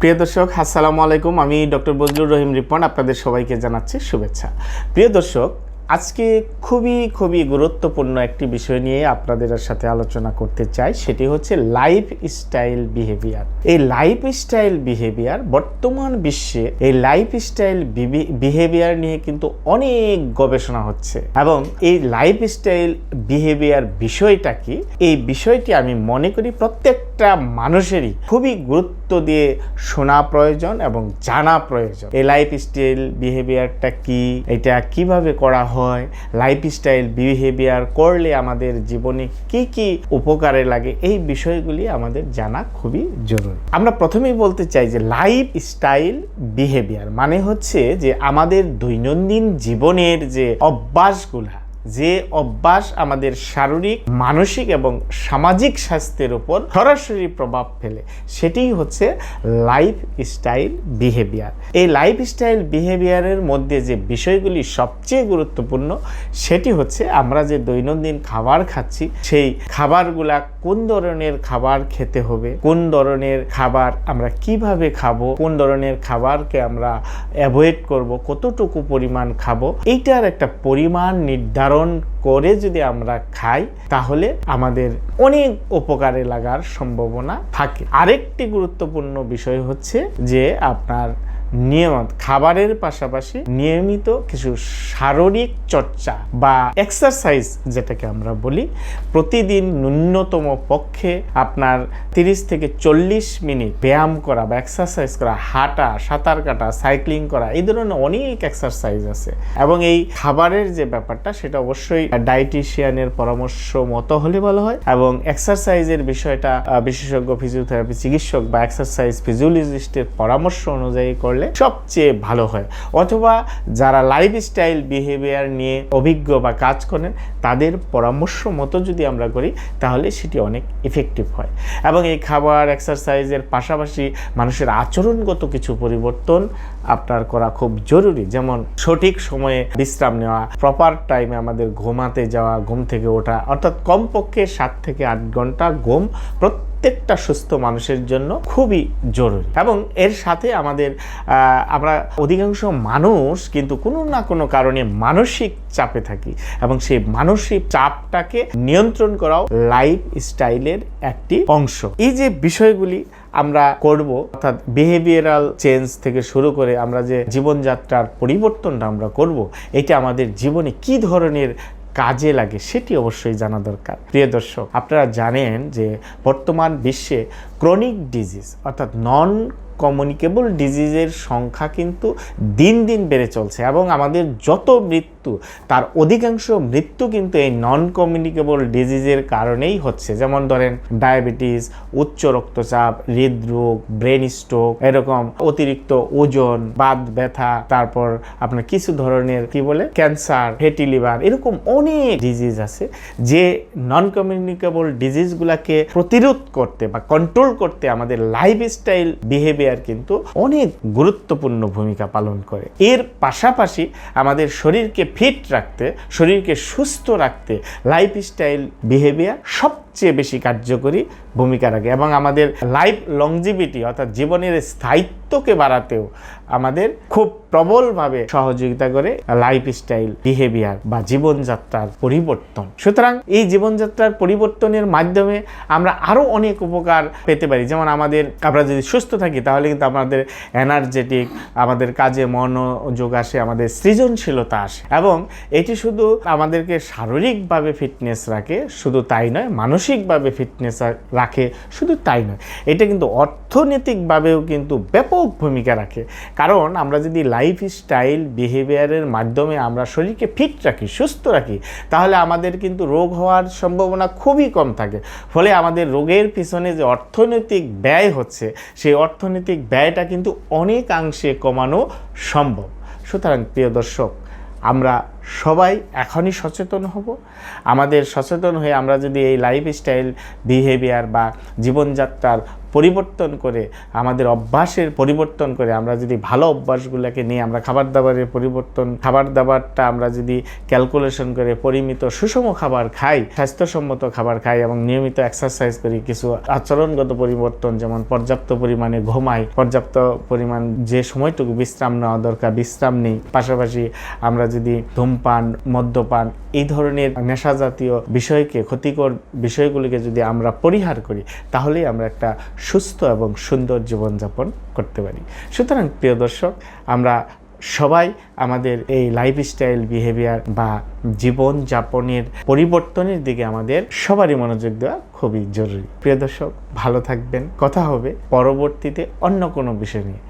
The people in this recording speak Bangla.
প্রিয় দর্শক, আসসালামু আলাইকুম। আমি ডক্টর বজলুর রহিম রিপন, আপনাদের সবাইকে জানাচ্ছি শুভেচ্ছা। প্রিয় দর্শক, আজকে খুবই খুবই গুরুত্বপূর্ণ একটি বিষয় নিয়ে আপনাদের সাথে আলোচনা করতে চাই। সেটি হচ্ছে লাইফ স্টাইল বিহেভিয়ার এই লাইফ স্টাইল বিহেভিয়ার বর্তমান বিশ্বে এই লাইফ স্টাইল বিহেভিয়ার নিয়ে কিন্তু অনেক গবেষণা হচ্ছে। এবং এই লাইফ স্টাইল বিহেভিয়ার বিষয়টা কি? এই বিষয়টি আমি মনে করি প্রত্যেকটা মানুষেরই খুবই গুরুত্ব দিয়ে শোনা প্রয়োজন এবং জানা প্রয়োজন। এই লাইফ স্টাইল বিহেভিয়ারটা কি? এটা কীভাবে করা হয়? লাইফ স্টাইল বিহেভিয়ার করলে আমাদের জীবনে কি কি উপকারে লাগে? এই বিষয়গুলি আমাদের জানা খুবই জরুরি। আমরা প্রথমেই বলতে চাই যে লাইফ স্টাইল বিহেভিয়ার মানে হচ্ছে যে আমাদের দৈনন্দিন জীবনের যে অভ্যাসগুলা যে অভ্যাস আমাদের শারীরিক, মানসিক এবং সামাজিক স্বাস্থ্যের উপর সরাসরি প্রভাব ফেলে, সেটিই হচ্ছে লাইফ স্টাইল বিহেভিয়ার এই লাইফ স্টাইল বিহেভিয়ারের মধ্যে যে বিষয়গুলি সবচেয়ে গুরুত্বপূর্ণ, সেটি হচ্ছে আমরা যে দৈনন্দিন খাবার খাচ্ছি, সেই খাবারগুলা কোন ধরনের খাবার খেতে হবে, কোন ধরনের খাবার আমরা কীভাবে খাব, কোন ধরনের খাবারকে আমরা অ্যাভয়েড করব, কতটুকু পরিমাণ খাব, এইটার একটা পরিমাণ নির্ধারণ করে যদি আমরা খাই, তাহলে আমাদের অনেক উপকারে লাগার সম্ভাবনা থাকে। আরেকটি গুরুত্বপূর্ণ বিষয় হচ্ছে যে আপনার নিয়মিত খাবারের পাশাপাশি নিয়মিত কিছু শারীরিক চর্চা বা এক্সারসাইজ যেটাকে আমরা বলি, প্রতিদিন ন্যূনতম পক্ষে আপনার তিরিশ থেকে চল্লিশ মিনিট ব্যায়াম করা বা এক্সারসাইজ করা, হাঁটা, সাঁতার কাটা সাইক্লিং করা, এই ধরনের অনেক এক্সারসাইজ আছে। এবং এই খাবারের যে ব্যাপারটা, সেটা অবশ্যই ডায়েটিশিয়ানের পরামর্শ মতো হলে ভালো হয় এবং এক্সারসাইজের বিষয়টা বিশেষজ্ঞ ফিজিওথেরাপি চিকিৎসক বা এক্সারসাইজ ফিজিওলজিস্টের পরামর্শ অনুযায়ী করলে সবচেয়ে ভালো হয়। অথবা যারা লাইফ স্টাইল বিহেভিয়ার নিয়ে অভিজ্ঞ বা কাজ করেন, তাদের পরামর্শ মতো যদি আমরা করি, তাহলে সেটি অনেক ইফেক্টিভ হয়। এবং এই খাবার এক্সারসাইজের পাশাপাশি মানুষের আচরণগত কিছু পরিবর্তন আপনার করা খুব জরুরি। যেমন সঠিক সময়ে বিশ্রাম নেওয়া প্রপার টাইমে আমাদের ঘুমাতে যাওয়া, ঘুম থেকে ওঠা, অর্থাৎ কমপক্ষে সাত থেকে আট ঘণ্টা ঘুম প্রত্যেকটা সুস্থ মানুষের জন্য খুবই জরুরি। এবং এর সাথে আমাদের আমরা অধিকাংশ মানুষ কিন্তু কোনো না কোনো কারণে মানসিক চাপে থাকি এবং সেই মানসিক চাপটাকে নিয়ন্ত্রণ করাও লাইফ স্টাইলের একটি অংশ। এই যে বিষয়গুলি আমরা করব, অর্থাৎ বিহেভিয়ারাল চেঞ্জ থেকে শুরু করে আমরা যে জীবনযাত্রার পরিবর্তনটা আমরা করব, এটা আমাদের জীবনে কি ধরনের কাজে লাগে, সেটি অবশ্যই জানা দরকার। প্রিয় দর্শক, আপনারা জানেন যে বর্তমান বিশ্বে ক্রনিক ডিজিজ অর্থাৎ নন কমিউনিকেবল ডিজিজের সংখ্যা কিন্তু দিন দিন বেড়ে চলছে এবং আমাদের যত মৃত্যু, তার অধিকাংশ মৃত্যু কিন্তু এই নন কমিউনিকেবল ডিজিজের কারণেই হচ্ছে। যেমন ধরেন ডায়াবেটিস উচ্চ রক্তচাপ, হৃদরোগ ব্রেন স্ট্রোক এরকম অতিরিক্ত ওজন বাদ ব্যথা, তারপর আপনার কিছু ধরনের কি বলে? ক্যান্সার ফ্যাটি লিভার এরকম অনেক ডিজিজ আছে যে নন কমিউনিকেবল ডিজিজগুলোকে প্রতিরোধ করতে বা কন্ট্রোল করতে আমাদের লাইফ স্টাইল বিহেভিয়ার কিন্তু অনেক গুরুত্বপূর্ণ ভূমিকা পালন করে। এর পাশাপাশি আমাদের শরীরকে ফিট রাখতে, শরীরকে সুস্থ রাখতে লাইফস্টাইল বিহেভিয়ার বিহেভিয়ার সবচেয়ে বেশি কার্যকরী ভূমিকা রাখে এবং আমাদের লাইফ লংজিভিটি অর্থাৎ জীবনের স্থায়িত্বকে বাড়াতেও আমাদের খুব প্রবলভাবে সহযোগিতা করে লাইফ স্টাইল বিহেভিয়ার বা জীবনযাত্রার পরিবর্তন। সুতরাং এই জীবনযাত্রার পরিবর্তনের মাধ্যমে আমরা আরও অনেক উপকার পেতে পারি। যেমন আমাদের আমরা যদি সুস্থ থাকি, তাহলে কিন্তু আমাদের এনার্জেটিক আমাদের কাজে মনোযোগ আসে, আমাদের সৃজনশীলতা আসে। এবং এটি শুধু আমাদেরকে শারীরিকভাবে ফিটনেস রাখে, শুধু তাই নয় মানসিকভাবে ফিটনেস রাখে, শুধু তাই নয়, এটা কিন্তু অর্থনৈতিকভাবেও কিন্তু ব্যাপক ভূমিকা রাখে। কারণ আমরা যদি লাইফ স্টাইল বিহেভিয়ারের মাধ্যমে আমরা শরীরকে ফিট রাখি, সুস্থ রাখি, তাহলে আমাদের কিন্তু রোগ হওয়ার সম্ভাবনা খুবই কম থাকে। ফলে আমাদের রোগের পিছনে যে অর্থনৈতিক ব্যয় হচ্ছে, সেই অর্থনৈতিক ব্যয়টা কিন্তু অনেকাংশে কমানো সম্ভব। সুতরাং প্রিয় দর্শক, আমরা সবাই এখনই সচেতন হব। আমাদের সচেতন হয়ে আমরা যদি এই লাইফস্টাইল বিহেভিয়ার বা জীবনযাত্রার পরিবর্তন করে, আমাদের অভ্যাসের পরিবর্তন করে আমরা যদি ভালো অভ্যাসগুলোকে নিয়ে আমরা খাবার দাবারের পরিবর্তন খাবার দাবারটা আমরা যদি ক্যালকুলেশন করে পরিমিত সুষম খাবার খাই, স্বাস্থ্যসম্মত খাবার খাই এবং নিয়মিত এক্সারসাইজ করি, কিছু আচরণগত পরিবর্তন যেমন পর্যাপ্ত পরিমাণে ঘুমাই, পর্যাপ্ত পরিমাণ যে সময়টুকু বিশ্রাম নেওয়া দরকার, বিশ্রাম নেই। পাশাপাশি আমরা যদি ধূমপান মদ্যপান, এই ধরনের নেশা জাতীয় বিষয়কে, ক্ষতিকর বিষয়গুলিকে যদি আমরা পরিহার করি, তাহলেই আমরা একটা সুস্থ এবং সুন্দর জীবনযাপন করতে পারি। সুতরাং প্রিয় দর্শক, আমরা সবাই আমাদের এই লাইফস্টাইল বিহেভিয়ার বা জীবন যাপনের পরিবর্তনের দিকে আমাদের সবারই মনোযোগ দেওয়া খুবই জরুরি। প্রিয় দর্শক, ভালো থাকবেন। কথা হবে পরবর্তীতে অন্য কোনো বিষয় নিয়ে।